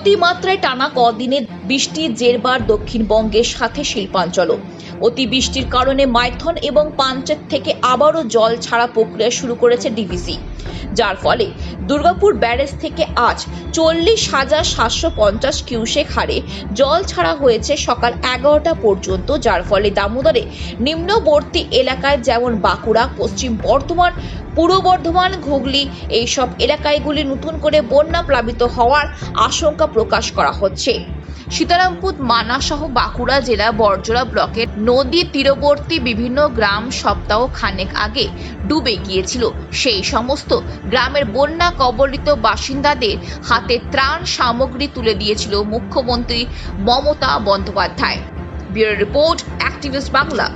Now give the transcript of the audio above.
অতিমাত্রায় টানা কদিনে বৃষ্টির জেরবার দক্ষিণবঙ্গের সাথে শিল্পাঞ্চলও। অতিবৃষ্টির কারণে মাইথন এবং পাঞ্চেত থেকে আবারও জল ছাড়া প্রক্রিয়া শুরু করেছে ডিভিসি। যার ফলে দুর্গাপুর ব্যারেজ থেকে আজ চল্লিশ হাজার সাতশো পঞ্চাশ কিউসেক হারে জল ছাড়া হয়েছে সকাল এগারোটা পর্যন্ত, যার ফলে দামোদরে নিম্নবর্তী এলাকায় যেমন বাঁকুড়া, পশ্চিম বর্ধমান, পূর্ব বর্ধমান, হুগলি এইসব এলাকায়গুলি নতুন করে বন্যা প্লাবিত হওয়ার আশঙ্কা প্রকাশ করা হচ্ছে। সীতারামপুর মানা সহ বাঁকুড়া জেলা বর্জরা ব্লকের নদী তীরবর্তী বিভিন্ন গ্রাম সপ্তাহ খানেক আগে ডুবে গিয়েছিল। সেই সমস্ত গ্রামের বন্যা কবলিত বাসিন্দাদের হাতে ত্রাণ সামগ্রী তুলে দিয়েছিল মুখ্যমন্ত্রী Mamata Bandyopadhyay. Bureau report activist Bangla.